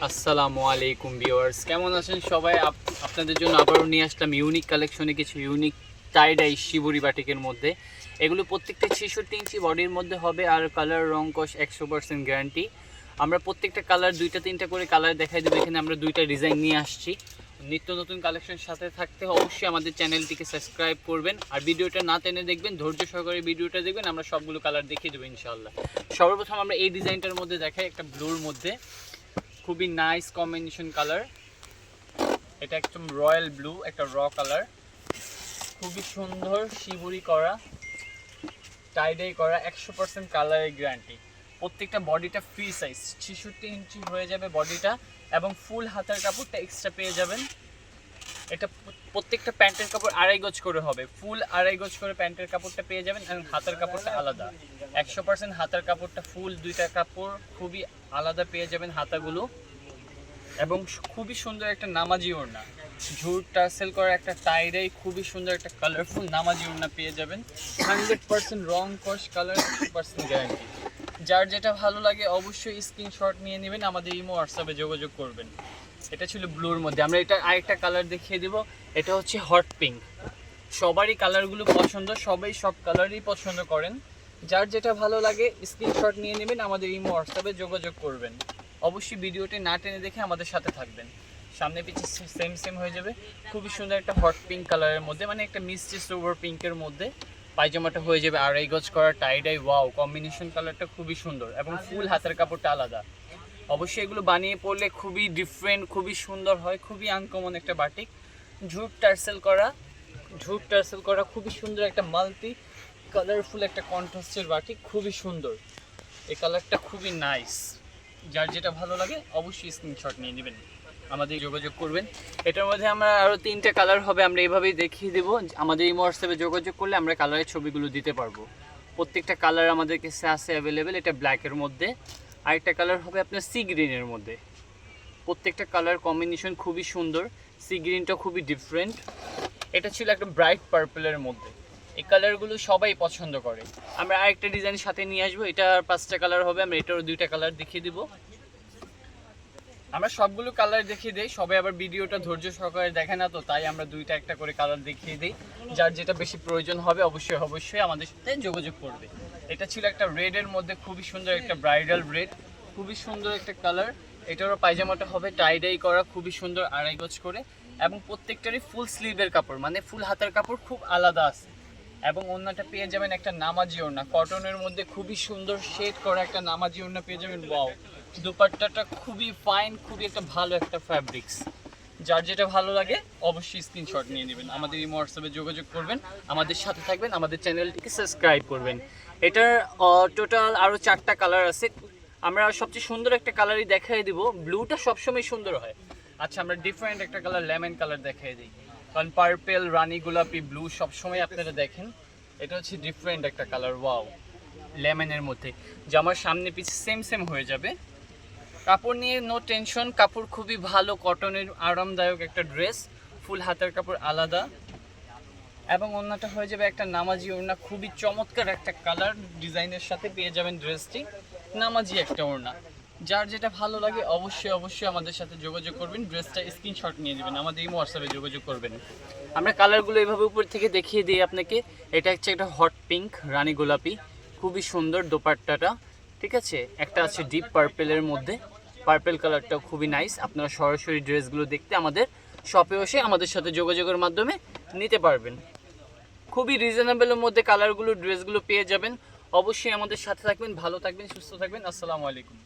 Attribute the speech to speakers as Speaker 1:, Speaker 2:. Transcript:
Speaker 1: আসসালামু আলাইকুম ভিউয়ার্স। কেমন আছেন সবাই? আপ- আপনাদের জন্য আবারও নিয়ে আসলাম ইউনিক কালেকশনে কিছু ইউনিক টাইডাই শিবুরি বাটিকের মধ্যে। এগুলো প্রত্যেকটা ছেষট্টি ইঞ্চি বডির মধ্যে হবে আর কালার রং, কষ একশো পার্সেন্ট গ্যারান্টি আমরা প্রত্যেকটা কালার দুইটা, তিনটা করে কালার দেখাই দেবো। এখানে আমরা দুইটা ডিজাইন নিয়ে আসছি। নিত্য নতুন কালেকশন সাথে থাকতে অবশ্যই আমাদের চ্যানেলটিকে সাবস্ক্রাইব করবেন। আর ভিডিওটা না টেনে দেখবেন, ধৈর্য সহকারে ভিডিওটা দেখবেন, আমরা সবগুলো কালার দেখিয়ে দেবো ইনশাল্লাহ সর্বপ্রথম আমরা এই ডিজাইনটার মধ্যে দেখাই একটা ব্লুর মধ্যে। খুবই নাইস কম্বিনেশন কালার এটা একদম রয়্যাল ব্লু একটা র কালার খুবই সুন্দর শিবুরি করা টাইডাই করা, একশো পার্সেন্ট কালারের গ্যারান্টি প্রত্যেকটা বডিটা ফ্রি সাইজ ছেষট্টি ইঞ্চি হয়ে যাবে বডিটা এবং ফুল হাতার কাপড়টা এক্সট্রা পেয়ে যাবেন। এটা প্রত্যেকটা প্যান্টের কাপড় আড়াই গজ করে হবে। ফুল আড়াই গজ করে প্যান্টের কাপড়টা পেয়ে যাবেন এবং হাতার কাপড়টা আলাদা। একশো পার্সেন্ট হাতার কাপড়টা ফুল দুইটা কাপড় খুবই আলাদা পেয়ে যাবেন হাতাগুলো। এবং খুবই সুন্দর একটা নামাজি ওড়না। ঝুট টার্সেল করা একটা টাইরাই খুবই সুন্দর একটা কালারফুল নামাজি ওড়না পেয়ে যাবেন। হান্ড্রেড পার্সেন্ট রং কস কালার পার্সেন্ট গ্যারান্টি যার যেটা ভালো লাগে অবশ্যই স্ক্রিনশট নিয়ে নেবেন, আমাদের ইমো হোয়াটসঅ্যাপে যোগাযোগ করবেন। এটা ছিল ব্লুর মধ্যে। আমরা এটা আরেকটা কালার দেখিয়ে দিব। এটা হচ্ছে হট পিঙ্ক সবারই কালারগুলো পছন্দ, সবাই সব কালারই পছন্দ করেন। যার যেটা ভালো লাগে স্ক্রিনশট নিয়ে নেবেন, আমাদের ইমো হোয়াটসঅ্যাপে যোগাযোগ করবেন। অবশ্যই ভিডিওটি না টেনে দেখে আমাদের সাথে থাকবেন। সামনে পিছিয়ে সেম সেম হয়ে যাবে। খুবই সুন্দর একটা হট পিঙ্ক কালারের মধ্যে মানে একটা মিষ্টি সোভার পিঙ্কের মধ্যে পায়জামাটা হয়ে যাবে আড়াই গজ করা টাইডাই ওয়াও কম্বিনেশন কালারটা খুবই সুন্দর এবং ফুল হাতের কাপড়টা আলাদা। অবশ্যই এগুলো বানিয়ে পড়লে খুবই ডিফারেন্ট খুবই সুন্দর হয়, খুবই আনকমন একটা বাটিক ঝুপ টার্সেল করা, ঝুপ টার্সেল করা খুবই সুন্দর একটা মাল্টি কালারফুল একটা কন্ট্রাস্টের বাটিক খুবই সুন্দর। এই কালারটা খুবই নাইস যার যেটা ভালো লাগে, অবশ্যই স্ক্রিনশট নিয়ে নেবেন। আমাদের যোগাযোগ করবেন। এটার মধ্যে আমরা আরও তিনটে কালার হবে, আমরা এইভাবেই দেখিয়ে দেবো। আমাদের এই হোয়াটসঅ্যাপে যোগাযোগ করলে আমরা কালারের ছবিগুলো দিতে পারব। প্রত্যেকটা কালার আমাদের কাছে আছে অ্যাভেলেবেল এটা ব্ল্যাকের মধ্যে। আরেকটা কালার হবে আপনার সি গ্রিনের মধ্যে। প্রত্যেকটা কালার কম্বিনেশন খুবই সুন্দর। সি গ্রিনটা খুবই ডিফারেন্ট এটা ছিল একটা ব্রাইট পার্পলের মধ্যে। এই কালারগুলো সবাই পছন্দ করে। আমরা আরেকটা ডিজাইন সাথে নিয়ে আসব। এটা পাঁচটা কালার হবে, আমরা এটারও দুইটা কালার দেখিয়ে দিব। আমরা সবগুলো কালার দেখিয়ে দিই, সবাই আবার ভিডিওটা ধৈর্য সহকারে দেখে না তো, তাই আমরা দুইটা একটা করে কালার দেখিয়ে দিই। যার যেটা বেশি প্রয়োজন হবে, অবশ্যই অবশ্যই আমাদের সাথে যোগাযোগ করবে। এটা ছিল একটা রেডের মধ্যে খুবই সুন্দর একটা ব্রাইডাল রেড খুবই সুন্দর একটা কালার এটারও পায়জামাটা হবে টাইডাই করা, খুবই সুন্দর আড়াই গজ করে। এবং প্রত্যেকটারই ফুল স্লিভের কাপড় মানে ফুল হাতের কাপড় খুব আলাদা আছে। এবং ওড়নাটা পেয়ে যাবেন একটা নামাজি ওড়না। কটনের মধ্যে খুবই সুন্দর শেড করা একটা নামাজি ওড়না পেয়ে যাবেন ওয়াও দুপাট্টাটা খুবই ফাইন খুবই একটা ভালো একটা ফ্যাব্রিক্স যার যেটা ভালো লাগে, অবশ্যই স্ক্রিনশট নিয়ে নেবেন। আমাদের এই হোয়াটসঅ্যাপে যোগাযোগ করবেন, আমাদের সাথে থাকবেন, আমাদের চ্যানেলটিকে সাবস্ক্রাইব করবেন। এটার টোটাল আরও চারটা কালার আছে। আমরা সবচেয়ে সুন্দর একটা কালারই দেখাই দিব। ব্লুটা সবসময় সুন্দর হয়। আচ্ছা আমরা ডিফারেন্ট একটা কালার লেমন কালার দেখাই দিই। কারণ পার্পেল রানী গোলাপি ব্লু সবসময় আপনারা দেখেন। এটা হচ্ছে ডিফারেন্ট একটা কালার ওয়াও লেমনের মধ্যে। জামার সামনে পিছে সেম সেম হয়ে যাবে। কাপড় নিয়ে নো টেনশন কাপড় খুবই ভালো কটনের আরামদায়ক একটা ড্রেস ফুল হাতের কাপড় আলাদা। এবং ওড়নাটা হয়ে যাবে একটা নামাজি ওড়না, খুবই চমৎকার একটা কালার ডিজাইনের সাথে পেয়ে যাবেন ড্রেসটি নামাজি একটা ওড়না। যার যেটা ভালো লাগে অবশ্যই অবশ্যই আমাদের সাথে যোগাযোগ করবেন। ড্রেসটা স্ক্রিনশট নিয়ে নেবেন, আমাদের এই হোয়াটসঅ্যাপে যোগাযোগ করবেন। আমরা কালারগুলো এইভাবে উপর থেকে দেখিয়ে দিই আপনাকে। এটা হচ্ছে একটা হট পিঙ্ক রানী গোলাপি। খুবই সুন্দর দোপাট্টাটা, ঠিক আছে? একটা আছে ডিপ পার্পেলের মধ্যে। পার্পেল কালারটাও খুবই নাইস আপনারা সরাসরি ড্রেসগুলো দেখতে আমাদের শপে এসে আমাদের সাথে যোগাযোগের মাধ্যমে নিতে পারবেন। খুবই রিজনেবলের মধ্যে কালারগুলো ড্রেসগুলো পেয়ে যাবেন। অবশ্যই আমাদের সাথে থাকবেন, ভালো থাকবেন, সুস্থ থাকবেন। আসসালামু আলাইকুম।